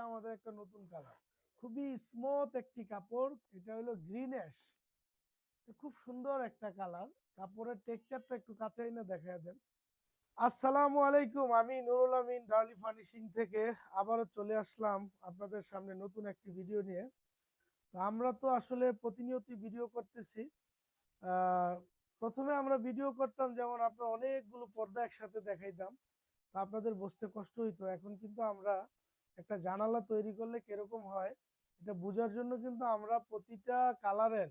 এটা আমাদের একটা নতুন কালার। খুবই স্মুথ একটি কাপড়। এটা হলো গ্রিন অ্যাশ খুব সুন্দর একটা কালার। কাপড়ের টেক্সচারটা একটু কাছে এনে দেখা দেন। আসসালামু আলাইকুম, আমি নুরুল আমিন, ডার্লি ফার্নিশিং থেকে আবারও চলে আসলাম আপনাদের সামনে নতুন একটি ভিডিও নিয়ে। তো আমরা তো আসলে প্রতিনিয়ত ভিডিও করতেছি। প্রথমে আমরা ভিডিও করতাম যেমন আপনার অনেকগুলো পর্দা একসাথে দেখাইতাম। তো আপনাদের বসতে কষ্ট হইতো। এখন কিন্তু আমরা একটা জানালা তৈরি করলে কীরকম হয়, এটা বোঝার জন্য কিন্তু আমরা প্রতিটা কালারের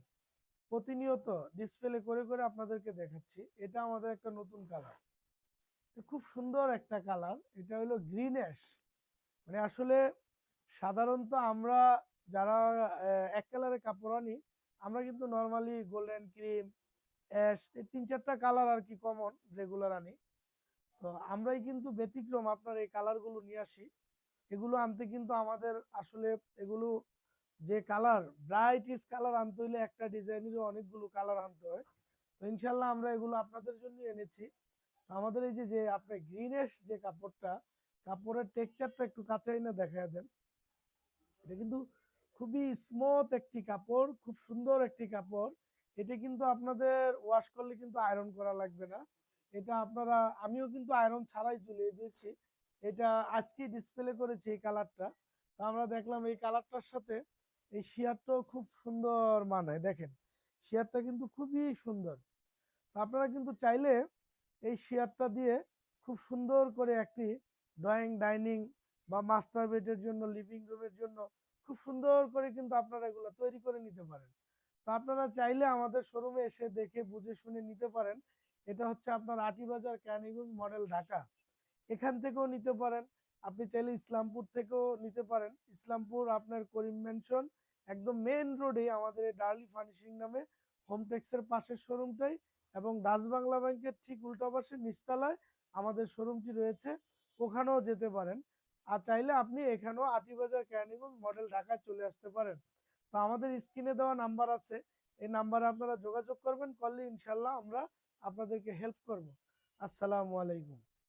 প্রতিনিয়ত ডিসপ্লে করে করে আপনাদেরকে দেখাচ্ছি। এটা আমাদের একটা নতুন কালার। খুব সুন্দর একটা কালার। এটা হলো গ্রিন অ্যাশ মানে আসলে সাধারণত আমরা যারা এক কালারের কাপড় আনি, আমরা কিন্তু নর্মালি গোল্ডেন ক্রিম অ্যাশ এই তিন চারটা কালার আর কি কমন রেগুলার আনি। তো আমরাই কিন্তু ব্যতিক্রম আপনার এই কালারগুলো নিয়ে আসি। এগুলো আনতে কিন্তু আমাদের আসলে এগুলো যে কালার ব্রাইটিস কালার আনতে হলে একটা ডিজাইনেরও অনেকগুলো কালার আনতে হয়। তো ইনশাল্লাহ আমরা এগুলো আপনাদের জন্য এনেছি। আমাদের এই যে আপনার গ্রিনেশ যে কাপড়টা, কাপড়ের টেক্সচারটা একটু কাছে এনে দেখা দেন। এটা কিন্তু খুবই স্মুথ একটি কাপড়, খুব সুন্দর একটি কাপড়। এটা কিন্তু আপনাদের ওয়াশ করলে কিন্তু আয়রন করা লাগবে না। এটা আপনারা, আমিও কিন্তু আয়রন ছাড়াই ঝুলিয়ে দিয়েছি। এটা আজকে ডিসপ্লে করেছি এই কালারটা তো আমরা দেখলাম এই কালারটার সাথে এই শিয়ারটাও খুব সুন্দর মানায়। দেখেন শিয়ারটা কিন্তু খুবই সুন্দর। আপনারা কিন্তু চাইলে এই শিয়ারটা দিয়ে খুব সুন্দর করে একটি ড্রয়িং ডাইনিং বা মাস্টার বেডের জন্য লিভিং রুমের জন্য খুব সুন্দর করে কিন্তু আপনারা এগুলো তৈরি করে নিতে পারেন। তো আপনারা চাইলে আমাদের শোরুমে এসে দেখে, বুঝে, শুনে নিতে পারেন। এটা হচ্ছে আপনার আটিবাজার ক্যানিগঞ্জ মডেল ঢাকা এখান থেকেও নিতে পারেন। আপনি চাইলে ইসলামপুর থেকেও নিতে পারেন। ইসলামপুর আপনার করিম মেনশন একদম মেন রোডে আমাদের ডার্লি ফার্নিশিং নামে। হোমটেক্সের পাশের শোরুমটাই এবং ডাচ বাংলা ব্যাংকের ঠিক উল্টা পাশে নিচতলায় আমাদের শোরুমটি রয়েছে। ওখানেও যেতে পারেন। আর চাইলে আপনি এখানেও আটিবাজার ক্যানিগঞ্জ মডেল ঢাকায় চলে আসতে পারেন। তো আমাদের স্ক্রিনে দেওয়া নাম্বার আছে। এই নাম্বারে আপনারা যোগাযোগ করবেন। করলে ইনশাল্লাহ আমরা আপনাদেরকে হেল্প করব। আসসালামু আলাইকুম।